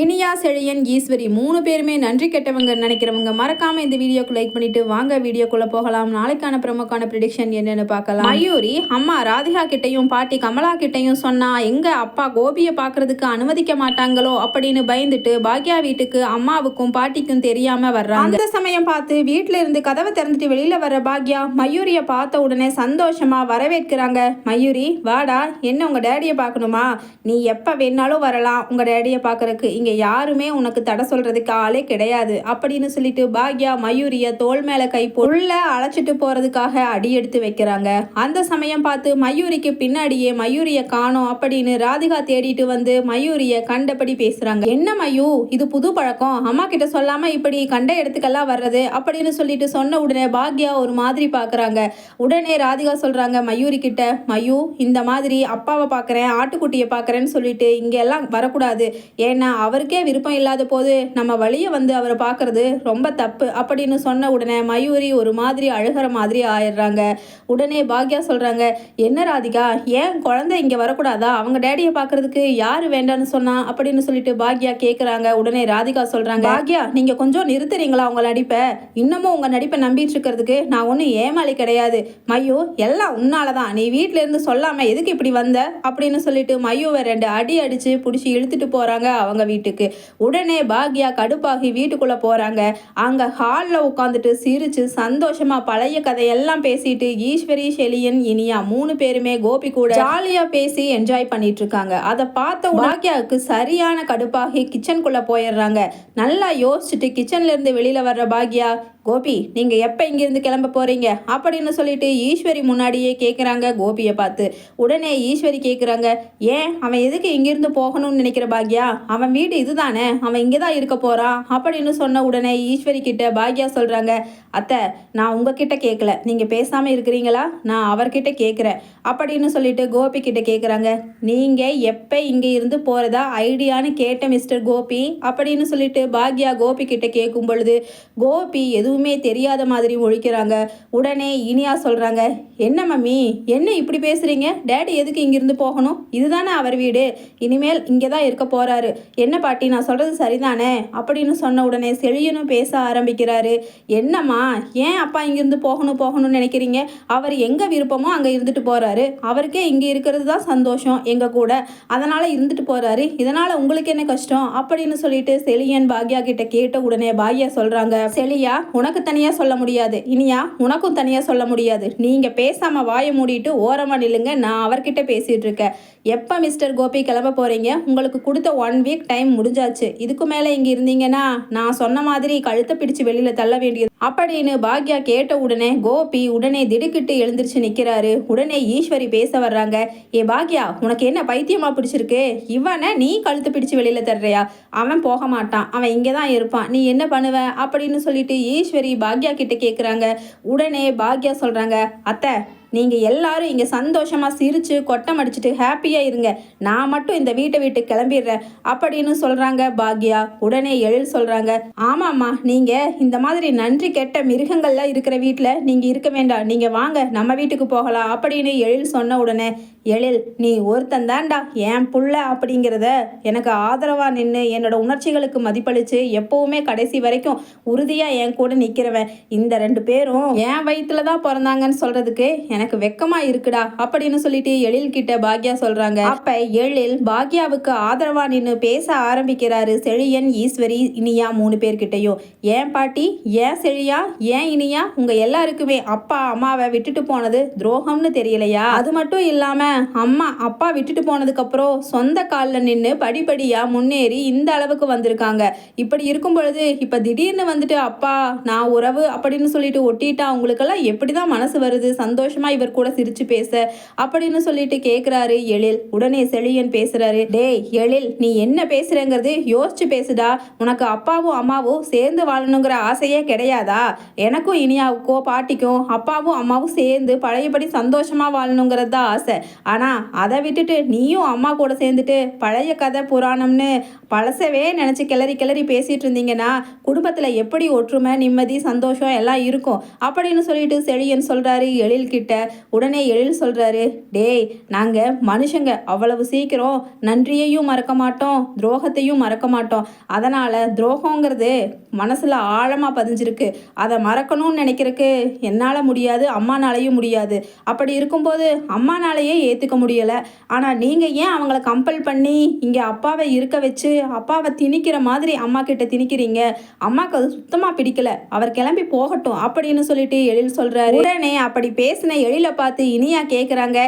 இனியா செழியன் ஈஸ்வரி மூணு பேருமே நன்றி கெட்டவங்க நினைக்கிறவங்க. மறக்காம இந்த வீடியோக்கு லைக் பண்ணிட்டு வாங்க. வீடியோக்குள்ள போகலாம். நாளைக்கான பிரமுக்கான ப்ரிடிக்ஷன் என்னன்னு பார்க்கலாம். மயூரி அம்மா ராதிகா கிட்டையும் பாட்டி கமலா கிட்டையும் சொன்னா எங்க அப்பா கோபியை பாக்குறதுக்கு அனுமதிக்க மாட்டாங்களோ? அப்படின்னு பயந்துட்டு பாக்யா வீட்டுக்கு அம்மாவுக்கும் பாட்டிக்கும் தெரியாம வர்றாங்க. அந்த சமயம் பார்த்து வீட்டுல இருந்து கதவை திறந்துட்டு வெளியில வர பாக்யா மயூரிய பார்த்த உடனே சந்தோஷமா வரவேற்கிறாங்க. மயூரி வாடா. என்ன உங்க டேடியை பார்க்கணுமா? நீ எப்ப வேணாலும் வரலாம். உங்க டேடியை பாக்குறதுக்கு இங்கே யாருமே உனக்கு தடை சொல்றதுக்கு ஆளே கிடையாது அப்படின்னு சொல்லிட்டு பாக்யா மயூரிய தோல் மேல கை உள்ள அழைச்சிட்டு போறதுக்காக அடி எடுத்து வைக்கிறாங்க. அந்த சமயம் பார்த்து மயூரிக்கு பின்னாடியே மயூரிய காணோம் அப்படின்னு ராதிகா தேடிட்டு வந்து மயூரிய கண்டபடி பேசுறாங்க. என்ன மயூ இது புது பழக்கம். அம்மா கிட்ட சொல்லாம இப்படி கண்ட இடத்துக்கெல்லாம் வர்றது? அப்படின்னு சொல்லிட்டு சொன்ன உடனே பாக்யா ஒரு மாதிரி பாக்குறாங்க. உடனே ராதிகா சொல்றாங்க மயூரி கிட்ட மயூ இந்த மாதிரி அப்பாவை பார்க்குறேன் ஆட்டுக்குட்டியை பார்க்குறேன்னு சொல்லிட்டு இங்க எல்லாம் வரக்கூடாது. ஏன்னா அவருக்கே விருப்பம் இல்லாத போது நம்ம வழியை வந்து அவரை பார்க்கறது ரொம்ப தப்பு அப்படின்னு சொன்ன உடனே மயூரி ஒரு மாதிரி அழுகிற மாதிரி ஆயிடுறாங்க. உடனே பாக்யா சொல்கிறாங்க என்ன ராதிகா ஏன் குழந்தை இங்கே வரக்கூடாதா? அவங்க டேடியை பார்க்கறதுக்கு யார் வேண்டான்னு சொன்னா? அப்படின்னு சொல்லிட்டு பாக்யா கேட்குறாங்க உடனே ராதிகா சொல்கிறாங்க பாக்யா நீங்கள் கொஞ்சம் நிறுத்துறீங்களா உங்க நடிப்பை? இன்னமும் உங்கள் நடிப்பை நம்பிட்டு இருக்கிறதுக்கு நான் ஒன்றும் ஏமாளி கிடையாது. மையூ எல்லாம் உன்னாலதான். நீ வீட்ல இருந்து சொல்லாமல் எதுக்கு இப்படி வந்த? அப்படின்னு சொல்லிட்டு மயூவை ரெண்டு அடி அடித்து பிடிச்சி இழுத்துட்டு போகிறாங்க அவங்க வீட்டுக்கு. உடனே பாக்யா கடுப்பாகி வீட்டுக்குள்ள போறாங்க. அங்க ஹால்ல உட்காந்துட்டு சிரிச்சு சந்தோஷமா பழைய கதையெல்லாம் பேசிட்டு ஈஸ்வரி செலியன் இனியா மூணு பேருமே கோபி கூட ஜாலியா பேசி என்ஜாய் பண்ணிட்டு இருக்காங்க அதை பார்த்த பாக்யாவுக்கு சரியான கடுப்பாகி கிச்சனுக்குள்ள போயிடுறாங்க. நல்லா யோசிச்சுட்டு கிச்சன்ல இருந்து வெளியில வர்ற பாக்யா கோபி நீங்கள் எப்போ இங்கேருந்து கிளம்ப போகிறீங்க அப்படின்னு சொல்லிட்டு ஈஸ்வரி முன்னாடியே கேட்குறாங்க கோபியை பார்த்து. உடனே ஈஸ்வரி கேட்குறாங்க ஏன்? அவன் எதுக்கு இங்கேருந்து போகணும்னு நினைக்கிற பாக்யா? அவன் வீடு இதுதானே? அவன் இங்கே தான் இருக்க போகிறான் அப்படின்னு சொன்ன உடனே ஈஸ்வரி கிட்ட பாக்யா சொல்கிறாங்க அத்தை நான் உங்ககிட்ட கேட்கல நீங்கள் பேசாமல் இருக்கிறீங்களா? நான் அவர்கிட்ட கேட்குறேன் அப்படின்னு சொல்லிட்டு கோபி கிட்ட கேட்குறாங்க நீங்கள் எப்போ இங்கே இருந்து போகிறதா ஐடியான்னு கேட்ட மிஸ்டர் கோபி? அப்படின்னு சொல்லிட்டு பாக்யா கோபி கிட்ட கேட்கும் பொழுது கோபி எதுவும் எதுவுமே தெரியாத மாதிரி ஒழிக்கிறாங்க. உடனே இனியா சொல்கிறாங்க என்ன மம்மி என்ன இப்படி பேசுகிறீங்க டேடி எதுக்கு இங்கிருந்து போகணும்? இதுதானே அவர் வீடு. இனிமேல் இங்கே தான் இருக்க போகிறாரு என்ன பாட்டி நான் சொல்கிறது சரிதானே? அப்படின்னு சொன்ன உடனே செழியனும் பேச ஆரம்பிக்கிறாரு. என்னம்மா ஏன் அப்பா இங்கிருந்து போகணும் போகணும்னு நினைக்கிறீங்க? அவர் எங்கே விருப்பமோ அங்கே இருந்துட்டு போகிறாரு அவருக்கே இங்கே இருக்கிறது தான் சந்தோஷம் எங்கள் கூட. அதனால் இருந்துட்டு போகிறாரு இதனால் உங்களுக்கு என்ன கஷ்டம்? அப்படின்னு சொல்லிட்டு செழியன் பாக்யா கிட்ட கேட்ட உடனே பாக்யா சொல்கிறாங்க செழியா உனக்கு உனக்கு தனியாக சொல்ல முடியாது. இனியா உனக்கும் தனியாக சொல்ல முடியாது. நீங்கள் பேசாம வாயை மூடிட்டு ஓரமா நில்லுங்க. நான் அவர்கிட்ட பேசிகிட்டு இருக்கேன். எப்போ மிஸ்டர் கோபி கிளம்ப போகிறீங்க உங்களுக்கு கொடுத்த ஒன் வீக் டைம் முடிஞ்சாச்சு. இதுக்கு மேலே இங்கே இருந்தீங்கன்னா நான் சொன்ன மாதிரி கழுத்தை பிடிச்சு வெளியில் தள்ள வேண்டியது அப்படின்னு பாக்யா கேட்ட உடனே கோபி உடனே திடுக்கிட்டு எழுந்திருச்சு நிற்கிறாரு உடனே ஈஸ்வரி பேச வர்றாங்க. ஏ பாக்யா உனக்கு என்ன பைத்தியமா பிடிச்சிருக்கு? இவனை நீ கழுத்து பிடிச்சு வெளியில தர்றியா? அவன் போக மாட்டான். அவன் இங்கே தான் இருப்பான். நீ என்ன பண்ணுவ? அப்படின்னு சொல்லிட்டு ஈஸ்வரி பாக்யா கிட்ட கேட்குறாங்க உடனே பாக்யா சொல்கிறாங்க அத்தை நீங்கள் எல்லாரும் இங்கே சந்தோஷமாக சிரித்து கொட்டம் அடிச்சுட்டு ஹாப்பியாக இருங்க. நான் மட்டும் இந்த வீட்டை விட்டு கிளம்பிடுறேன். அப்படின்னு சொல்கிறாங்க பாக்யா. உடனே எழில் சொல்கிறாங்க ஆமாம்மா நீங்கள் இந்த மாதிரி நன்றி கெட்ட மிருகங்கள்லாம் இருக்கிற வீட்டில் நீங்கள் இருக்க வேண்டாம். நீங்கள் வாங்க நம்ம வீட்டுக்கு போகலாம். அப்படின்னு எழில் சொன்ன உடனே எழில் நீ ஒருத்தன் தான்டா என் புள்ள? அப்படிங்கிறத எனக்கு ஆதரவாக நின்று என்னோட உணர்ச்சிகளுக்கு மதிப்பளிச்சு எப்போவுமே கடைசி வரைக்கும் உறுதியாக என் கூட நிற்கிறவன் இந்த ரெண்டு பேரும் என் வயிற்றுல தான் பிறந்தாங்கன்னு சொல்கிறதுக்கு எனக்கு வெக்கமாக இருக்குடா அப்படின்னு சொல்லிட்டு எழில் கிட்ட பாக்யா சொல்கிறாங்க அப்போ எழில் பாக்யாவுக்கு ஆதரவாக நின்று பேச ஆரம்பிக்கிறாரு செழியன் ஈஸ்வரி இனியா மூணு பேர்கிட்டையும். ஏன் பாட்டி? ஏன் செழியா? ஏன் இனியா? உங்கள் எல்லாருக்குமே அப்பா அம்மாவை விட்டுட்டு போனது துரோகம்னு தெரியலையா? அது மட்டும் இல்லாமல் அம்மா அப்பா விட்டுட்டு போனதுக்கப்புறம் சொந்த காலில் நின்று படிப்படியாக முன்னேறி இந்த அளவுக்கு வந்திருக்காங்க. இப்படி இருக்கும் பொழுது இப்போ திடீர்னு வந்துட்டு அப்பா நான் உறவு அப்படின்னு சொல்லிட்டு ஒட்டிட்டா அவங்களுக்கெல்லாம் எப்படி தான் மனசு வருது? சந்தோஷமா இவர் கூட சிரிச்சு பேச அப்படின்னு சொல்லிட்டு கேட்குறாரு எழில். உடனே செழியன் பேசுகிறாரு டேய் எழில் நீ என்ன பேசுகிறேங்கிறது யோசிச்சு பேசுடா. உனக்கு அப்பாவும் அம்மாவும் சேர்ந்து வாழணுங்கிற ஆசையே கிடையாதா? எனக்கும் இனியாவுக்கோ பாட்டிக்கும் அப்பாவும் அம்மாவும் சேர்ந்து பழையபடி சந்தோஷமா வாழணுங்கிறது தான் ஆசை. ஆனால் அதை விட்டுட்டு நீயும் அம்மா கூட சேர்ந்துட்டு பழைய கதை புராணம்னு பழசவே நினச்சி கிளறி கிளறி பேசிகிட்டு இருந்தீங்கன்னா குடும்பத்தில் எப்படி ஒற்றுமை நிம்மதி சந்தோஷம் எல்லாம் இருக்கும்? அப்படின்னு சொல்லிட்டு செழியன் சொல்கிறாரு எழில் கிட்ட. உடனே எழில் சொல்கிறாரு டேய் நாங்கள் மனுஷங்க அவ்வளவு சீக்கிரம் நன்றியையும் மறக்க மாட்டோம் துரோகத்தையும் மறக்க மாட்டோம். அதனால் துரோகங்கிறது மனசில் ஆழமாக பதிஞ்சிருக்கு. அதை மறக்கணும்னு நினைக்கிறதுக்கு என்னால் முடியாது அம்மானாலையும் முடியாது. அப்படி இருக்கும்போது அம்மானாலேயே ஏற்றுக்க முடியலை. ஆனால் நீங்கள் ஏன் அவங்கள கம்பல் பண்ணி இங்கே அப்பாவை இருக்க வச்சு அப்பாவை திணிக்கிற மாதிரி அம்மா கிட்ட திணிக்கிறீங்க? அம்மாவுக்கு அது சுத்தமாக பிடிக்கல. அவர் கிளம்பி போகட்டும் அப்படின்னு சொல்லிட்டு எழில் சொல்கிறாரு உடனே அப்படி பேசின எழிலை பார்த்து இனியா கேட்குறாங்க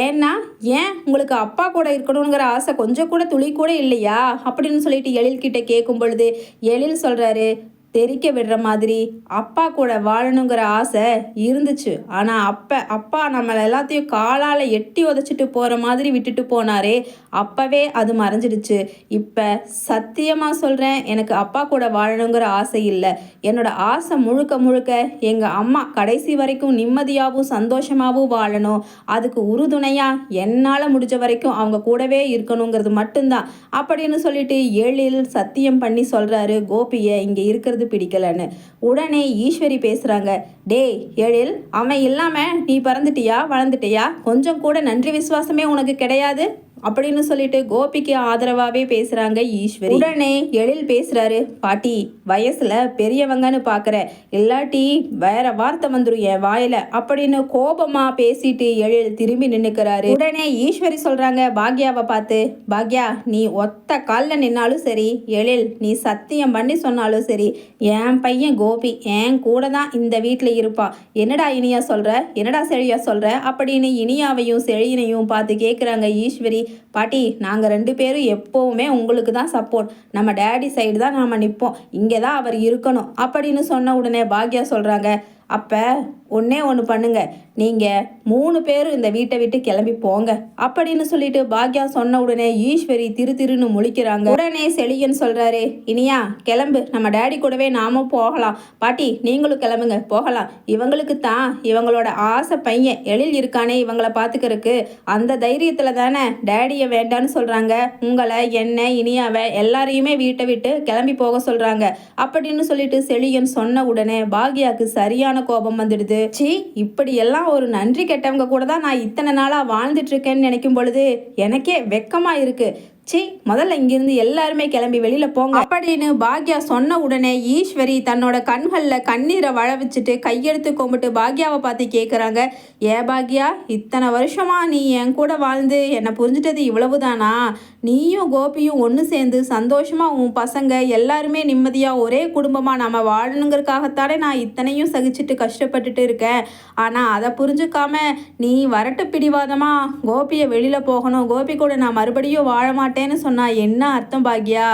ஏன்னா ஏன் உங்களுக்கு அப்பா கூட இருக்கணுங்கிற ஆசை கொஞ்சம் கூட துளி கூட இல்லையா? அப்படின்னு சொல்லிட்டு எழில் கிட்ட கேட்கும் பொழுது எழில் சொல்கிறாரு தெரிக்க விடுற மாதிரி அப்பா கூட வாழணுங்கிற ஆசை இருந்துச்சு. ஆனால் அப்போ அப்பா நம்மளை எல்லாத்தையும் காலால் எட்டி உதச்சிட்டு போகிற மாதிரி விட்டுட்டு போனாரே அப்போவே அது மறைஞ்சிடுச்சு. இப்போ சத்தியமாக சொல்கிறேன் எனக்கு அப்பா கூட வாழணுங்கிற ஆசை இல்லை. என்னோட ஆசை முழுக்க முழுக்க எங்கள் அம்மா கடைசி வரைக்கும் நிம்மதியாகவும் சந்தோஷமாகவும் வாழணும். அதுக்கு உறுதுணையாக என்னால் முடிஞ்ச வரைக்கும் அவங்க கூடவே இருக்கணுங்கிறது மட்டும்தான். அப்படின்னு சொல்லிட்டு எழில் சத்தியம் பண்ணி சொல்கிறாரு கோபியை. இங்கே இருக்கிறது பிடிக்கலன்னு. உடனே ஈஸ்வரி பேசுகிறாங்க டேய் எழில் அவன் இல்லாமல் நீ பறந்துட்டியா வளர்ந்துட்டியா? கொஞ்சம் கூட நன்றி விசுவாசமே உனக்கு கிடையாது? அப்படின்னு சொல்லிட்டு கோபிக்கு ஆதரவாகவே பேசுகிறாங்க ஈஸ்வரி. உடனே எழில் பேசுகிறாரு பாட்டி வயசில் பெரியவங்கன்னு பார்க்குற இல்லாட்டி வேற வார்த்தை வந்துடும் என் வாயில. அப்படின்னு கோபமாக பேசிட்டு எழில் திரும்பி நின்றுக்கிறாரு உடனே ஈஸ்வரி சொல்கிறாங்க பாக்யாவை பார்த்து பாக்யா நீ ஒத்த காலில் நின்னாலும் சரி எழில் நீ சத்தியம் பண்ணி சொன்னாலும் சரி என் பையன் கோபி என் கூட தான் இந்த வீட்டில் இருப்பான் என்னடா இனியா சொல்கிற என்னடா செழியா சொல்கிற அப்படின்னு இனியாவையும் செழியனையும் பார்த்து கேட்குறாங்க ஈஸ்வரி. பாட்டி நாங்கள் ரெண்டு பேரும் எப்போவுமே உங்களுக்கு தான் சப்போர்ட் நம்ம டேடி சைடு தான் நாம் நிற்போம் இங்கே தான் அவர் இருக்கணும். அப்படின்னு சொன்ன உடனே பாக்யா சொல்கிறாங்க அப்போ ஒன்றே ஒன்று பண்ணுங்க. நீங்கள் மூணு பேரும் இந்த வீட்டை விட்டு கிளம்பி போங்க அப்படின்னு சொல்லிட்டு பாக்யா சொன்ன உடனே ஈஸ்வரி திரு திருன்னு முழிக்கிறாங்க. உடனே செழியன் சொல்கிறாரு இனியா கிளம்பு. நம்ம டேடி கூடவே நாமும் போகலாம். பாட்டி நீங்களும் கிளம்புங்க. போகலாம். இவங்களுக்கு தான் இவங்களோட ஆசை பையன். எழில் இருக்கானே இவங்கள பார்த்துக்கிறதுக்கு அந்த தைரியத்தில் தானே டேடியை வேண்டான்னு சொல்கிறாங்க உங்களை என்ன இனியாவை எல்லாரையுமே வீட்டை விட்டு கிளம்பி போக சொல்கிறாங்க அப்படின்னு சொல்லிட்டு செழியன் சொன்ன உடனே பாக்யாவுக்கு சரியான கோபம் வந்துடுது. சி இப்படி எல்லாம் ஒரு நன்றி கெட்டவங்க கூட தான் நான் இத்தனை நாளாக வாழ்ந்துட்டு இருக்கேன்னு நினைக்கும் பொழுது எனக்கே வெக்கமாக இருக்கு. சே முதல்ல இங்கிருந்து எல்லாருமே கிளம்பி வெளியில போங்க. அப்படின்னு பாக்யா சொன்ன உடனே ஈஸ்வரி தன்னோட கண்களில் கண்ணீரை வள வச்சுட்டு கையெடுத்து கும்பிட்டு பாக்யாவை பார்த்து கேட்குறாங்க ஏ பாக்யா இத்தனை வருஷமா நீ என் கூட வாழ்ந்து என்னை புரிஞ்சிட்டது இவ்வளவுதானா? நீயும் கோபியும் ஒன்று சேர்ந்து சந்தோஷமா உன் பசங்க எல்லாருமே நிம்மதியாக ஒரே குடும்பமாக நம்ம வாழணுங்கிறதுக்காகத்தானே நான் இத்தனையும் சகிச்சுட்டு கஷ்டப்பட்டுட்டு இருக்கேன். ஆனால் அதை புரிஞ்சுக்காம நீ வரட்டு பிடிவாதமாக கோபியை வெளியில் போகணும். கோபி கூட நான் மறுபடியும் வாழ மாட்டேன். மாட்டேன்னு சொன்னால் என்ன அர்த்தம் பாக்யா?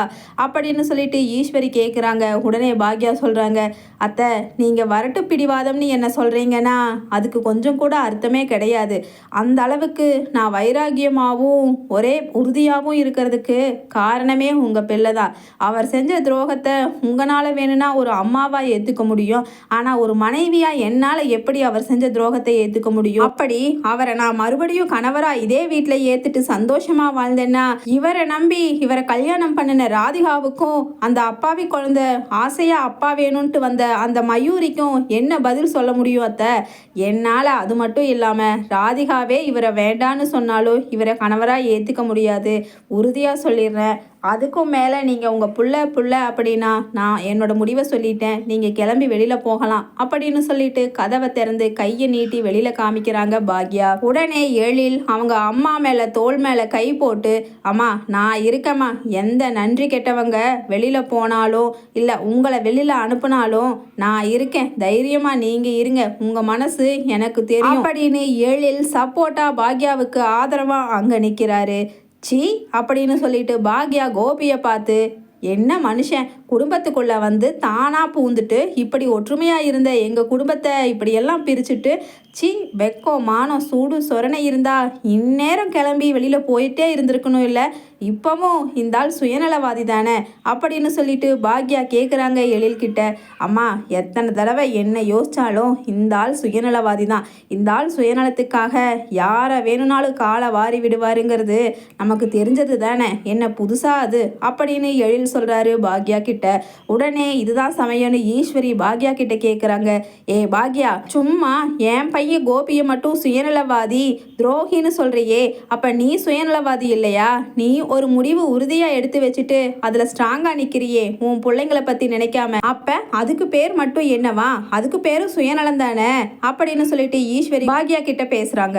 அப்படின்னு சொல்லிட்டு ஈஸ்வரி கேட்குறாங்க உடனே பாக்யா சொல்கிறாங்க அத்தை நீங்கள் வரட்டு பிடிவாதம்னு என்ன சொல்கிறீங்கன்னா அதுக்கு கொஞ்சம் கூட அர்த்தமே கிடையாது. அந்த அளவுக்கு நான் வைராகியமாகவும் ஒரே உறுதியாகவும் இருக்கிறதுக்கு காரணமே உங்கள் பிள்ளை தான் அவர் செஞ்ச துரோகத்தை உங்களால் வேணும்னா ஒரு அம்மாவாக ஏற்றுக்க முடியும். ஆனால் ஒரு மனைவியாக என்னால் எப்படி அவர் செஞ்ச துரோகத்தை ஏற்றுக்க முடியும்? அப்படி அவரை நான் மறுபடியும் கணவராக இதே வீட்டில் ஏற்றுட்டு சந்தோஷமாக வாழ்ந்தேன்னா இவர் இவரை நம்பி இவரை கல்யாணம் பண்ணின ராதிகாவுக்கும் அந்த அப்பாவி குழந்த ஆசையாக அப்பா வேணும்ன்ட்டு வந்த அந்த மயூரிக்கும் என்ன பதில் சொல்ல முடியும் அத்தை? என்னால் அது மட்டும் இல்லாமல் ராதிகாவே இவரை வேண்டான்னு சொன்னாலும் இவரை கணவராக ஏற்றுக்க முடியாது. உறுதியாக சொல்லிடுறேன். அதுக்கும் மேலே நீங்கள் உங்கள் புள்ள புள்ள அப்படின்னா நான் என்னோட முடிவை சொல்லிட்டேன். நீங்கள் கிளம்பி வெளியில் போகலாம். அப்படின்னு சொல்லிட்டு கதவை திறந்து கையை நீட்டி வெளியில் காமிக்கிறாங்க பாக்யா. உடனே எழில் அவங்க அம்மா மேலே தோல் மேலே கை போட்டு அம்மா நான் இருக்கம்மா. எந்த நன்றி கெட்டவங்க வெளியில் போனாலும் இல்லை உங்களை வெளியில் அனுப்புனாலும் நான் இருக்கேன். தைரியமாக நீங்கள் இருங்க. உங்கள் மனசு எனக்கு தெரியும். அப்படின்னு எழில் சப்போட்டா பாக்யாவுக்கு ஆதரவாக அங்கே நிற்கிறாரு சி அப்படின்னு சொல்லிட்டு பாக்யா கோபியை பார்த்து என்ன மனுஷன்? குடும்பத்துக்குள்ளே வந்து தானாக பூந்துட்டு இப்படி ஒற்றுமையாக இருந்த எங்கள் குடும்பத்தை இப்படியெல்லாம் பிரிச்சுட்டு சி வெக்கம் மானம் சூடு சொரணை இருந்தா இந்நேரம் கிளம்பி வெளியில் போயிட்டே இருந்திருக்கணும் இல்லை? இப்போவும் இந்த ஆள் சுயநலவாதி தானே அப்படின்னு சொல்லிட்டு பாக்யா கேட்குறாங்க எழில்கிட்ட. அம்மா எத்தனை தடவை என்ன யோசிச்சாலும் இந்த ஆள் சுயநலவாதி தான் இந்த ஆள் சுயநலத்துக்காக யாரை வேணும்னாலும் காலை வாரி விடுவாருங்கிறது நமக்கு தெரிஞ்சது தானே என்ன புதுசாக அது? அப்படின்னு எழில் சொல்கிறாரு பாக்யா கிட்ட. உடனே இதுதான் சமயம்னு ஈஸ்வரி பாக்யா கிட்ட கேட்குறாங்க ஏ பாக்யா சும்மா என் பையன் கோபியை மட்டும் சுயநலவாதி துரோகின்னு சொல்கிறியே அப்போ நீ சுயநலவாதி இல்லையா? நீ ஒரு முடிவு உறுதியா எடுத்து வச்சுட்டு அதுல ஸ்ட்ராங்கா நிக்கிறியே உன் பிள்ளைங்களை பத்தி நினைக்காம. அப்ப அதுக்கு பேர் மட்டும் என்னவா? அதுக்கு பேரும் சுயநலம் தானே? அப்படின்னு சொல்லிட்டு ஈஸ்வரி பாக்யா கிட்ட பேசுறாங்க.